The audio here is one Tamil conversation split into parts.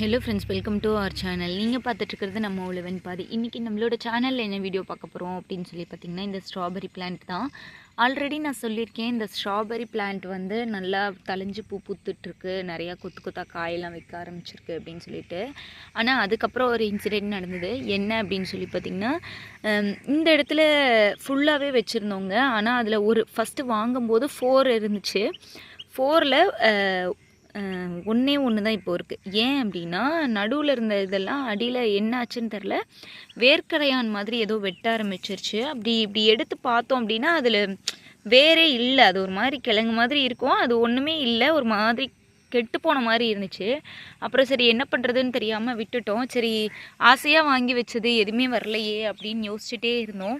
Hello friends welcome to our channel நீங்கள் பார்த்துட்ருக்கிறது நம்ம உழவன் பாதி. இன்றைக்கி நம்மளோட சேனலில் என்ன வீடியோ பார்க்க போகிறோம் அப்படின்னு சொல்லி பார்த்தீங்கன்னா இந்த ஸ்ட்ராபெரி பிளான்ட் தான். ஆல்ரெடி நான் சொல்லியிருக்கேன் இந்த ஸ்ட்ராபெரி பிளான்ட் வந்து நல்லா தளைஞ்சு பூ பூத்துட்ருக்கு நிறையா கொத்து கொத்தா காயெல்லாம் வைக்க ஆரம்பிச்சிருக்கு அப்படின்னு சொல்லிட்டு. ஆனால் அதுக்கப்புறம் ஒரு இன்சிடெண்ட் நடந்தது. என்ன அப்படின்னு சொல்லி பார்த்திங்கன்னா இந்த இடத்துல ஃபுல்லாகவே வச்சுருந்தோங்க ஆனால் அதில் ஒரு ஃபஸ்ட்டு வாங்கும்போது ஃபோர் இருந்துச்சு. ஃபோரில் ஒன்றே ஒன்று தான் இப்போ இருக்குது ஏன் அப்படின்னா நடுவில் இருந்த இதெல்லாம் அடியில் என்ன ஆச்சுன்னு தெரில வேர்க்கரையான் மாதிரி ஏதோ வெட்ட ஆரம்பிச்சிருச்சு. அப்படி இப்படி எடுத்து பார்த்தோம் அப்படின்னா அதில் வேறே இல்லை. அது ஒரு மாதிரி கிழங்கு மாதிரி இருக்கும். அது ஒன்றுமே இல்லை. ஒரு மாதிரி கெட்டு போன மாதிரி இருந்துச்சு. அப்புறம் சரி என்ன பண்ணுறதுன்னு தெரியாமல் விட்டுட்டோம். சரி ஆசையாக வாங்கி வச்சது எதுவுமே வரலையே அப்படின்னு யோசிச்சுட்டே இருந்தோம்.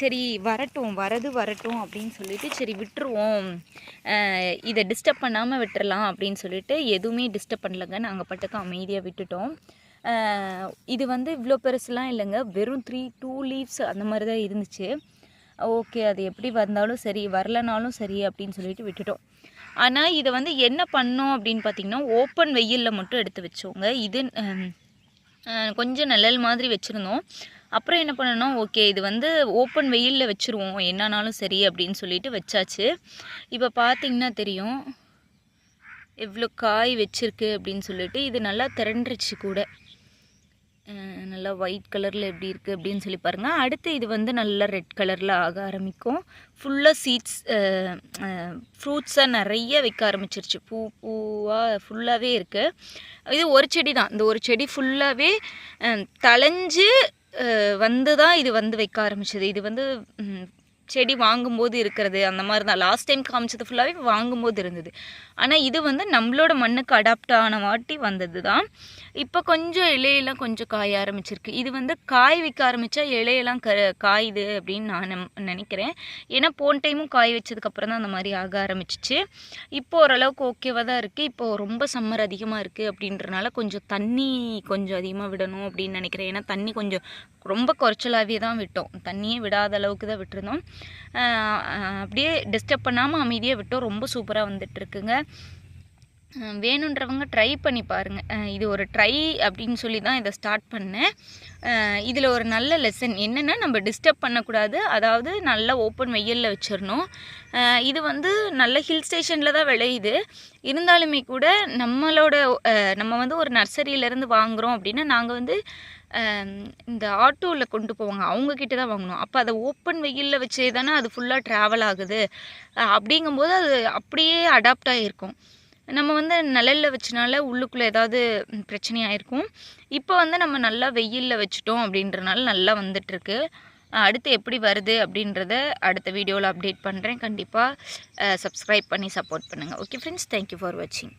சரி வரட்டும் வரது வரட்டும் அப்படின்னு சொல்லிட்டு சரி விட்டுருவோம். இதை டிஸ்டர்ப் பண்ணாமல் விட்டுறலாம் அப்படின்னு சொல்லிட்டு எதுவுமே டிஸ்டர்ப் பண்ணலங்க. நாங்கள் பட்டுக்கு அமைதியாக விட்டுட்டோம். இது வந்து இவ்வளோ பெருசுலாம் இல்லைங்க. வெறும் த்ரீ டூ லீவ்ஸ் அந்த மாதிரி தான் இருந்துச்சு. ஓகே அது எப்படி வந்தாலும் சரி வரலனாலும் சரி அப்படின்னு சொல்லிட்டு விட்டுட்டோம். ஆனால் இதை வந்து என்ன பண்ணோம் அப்படின்னு பார்த்தீங்கன்னா ஓப்பன் வெயிலில் மட்டும் எடுத்து வச்சோங்க. இது கொஞ்சம் நிழல் மாதிரி வச்சுருந்தோம். அப்புறம் என்ன பண்ணணும் ஓகே இது வந்து ஓப்பன் வெயிலில் வச்சுருவோம் என்னன்னாலும் சரி அப்படின்னு சொல்லிட்டு வச்சாச்சு. இப்போ பார்த்தீங்கன்னா தெரியும் எவ்வளோ காய் வச்சிருக்கு அப்படின்னு சொல்லிட்டு இது நல்லா திரண்டுருச்சு கூட. நல்லா ஒயிட் கலரில் எப்படி இருக்குது அப்படின்னு சொல்லி பாருங்கள் அடுத்து இது வந்து நல்லா ரெட் கலரில் ஆக ஆரம்பிக்கும். ஃபுல்லாக சீட்ஸ் ஃப்ரூட்ஸாக நிறைய வைக்க ஆரம்பிச்சிருச்சு. பூ பூவாக ஃபுல்லாகவே இருக்குது இது ஒரு செடி தான். இந்த ஒரு செடி ஃபுல்லாகவே தளைஞ்சு வந்து தான் இது வந்து வைக்க ஆரம்பிச்சது. இது வந்து செடி வாங்கும்போது இருக்கிறது அந்த மாதிரி தான். லாஸ்ட் டைம் காமிச்சது ஃபுல்லாகவே வாங்கும்போது இருந்தது. ஆனால் இது வந்து நம்மளோட மண்ணுக்கு அடாப்ட் ஆன வாட்டி வந்தது தான். இப்போ கொஞ்சம் இலையெல்லாம் கொஞ்சம் காய ஆரம்பிச்சிருக்கு. இது வந்து காய் வைக்க ஆரம்பித்தா இலையெல்லாம் க காயுது அப்படின்னு நான் நம்- நினைக்கிறேன். ஏன்னா போன டைமும் காய் வச்சதுக்கப்புறம் தான் அந்த மாதிரி ஆக ஆரம்பிச்சிச்சு. இப்போ ஓரளவுக்கு ஓகேவாக தான் இருக்குது இப்போ ரொம்ப சம்மர் அதிகமாக இருக்குது அப்படின்றனால கொஞ்சம் தண்ணி கொஞ்சம் அதிகமாக விடணும் அப்படின்னு நினைக்கிறேன். ஏன்னா தண்ணி கொஞ்சம் ரொம்ப குறைச்சலாகவே தான் விட்டோம். தண்ணியே விடாத அளவுக்கு தான் விட்டுருந்தோம். அப்படியே டிஸ்டர்ப் பண்ணாமல் அமைதியாக விட்டோம். ரொம்ப சூப்பராக வந்துட்டு இருக்குங்க. வேணுன்றவங்க ட்ரை பண்ணி பாருங்கள் இது ஒரு ட்ரை அப்படின்னு சொல்லி தான் இதை ஸ்டார்ட் பண்ணேன். இதில் ஒரு நல்ல லெசன் என்னென்னா நம்ம டிஸ்டர்ப் பண்ணக்கூடாது. அதாவது நல்லா ஓப்பன் வெயிலில் வச்சிடணும் இது வந்து நல்ல ஹில் ஸ்டேஷனில் தான் விளையுது. இருந்தாலுமே கூட நம்மளோட நம்ம வந்து ஒரு நர்சரியிலேருந்து வாங்குகிறோம் அப்படின்னா நாங்கள் வந்து இந்த ஆட்டோவில் கொண்டு போவாங்க. அவங்கக்கிட்ட தான் வாங்கணும். அப்போ அதை ஓப்பன் வெயிலில் வச்சே தானே அது ஃபுல்லாக ட்ராவல் ஆகுது. அப்படிங்கும்போது அது அப்படியே அடாப்ட் ஆகிருக்கும் நம்ம வந்து நிழலில் வச்சனால உள்ளுக்குள்ளே ஏதாவது பிரச்சனையாயிருக்கும். இப்போ வந்து நம்ம நல்லா வெயிலில் வச்சுட்டோம் அப்படின்றனால நல்லா வந்துட்டுருக்கு. அடுத்து எப்படி வருது அப்படின்றத அடுத்த வீடியோவில் அப்டேட் பண்ணுறேன் கண்டிப்பாக சப்ஸ்கிரைப் பண்ணி சப்போர்ட் பண்ணுங்கள் ஓகே ஃப்ரெண்ட்ஸ் தேங்க்யூ ஃபார் வாட்சிங்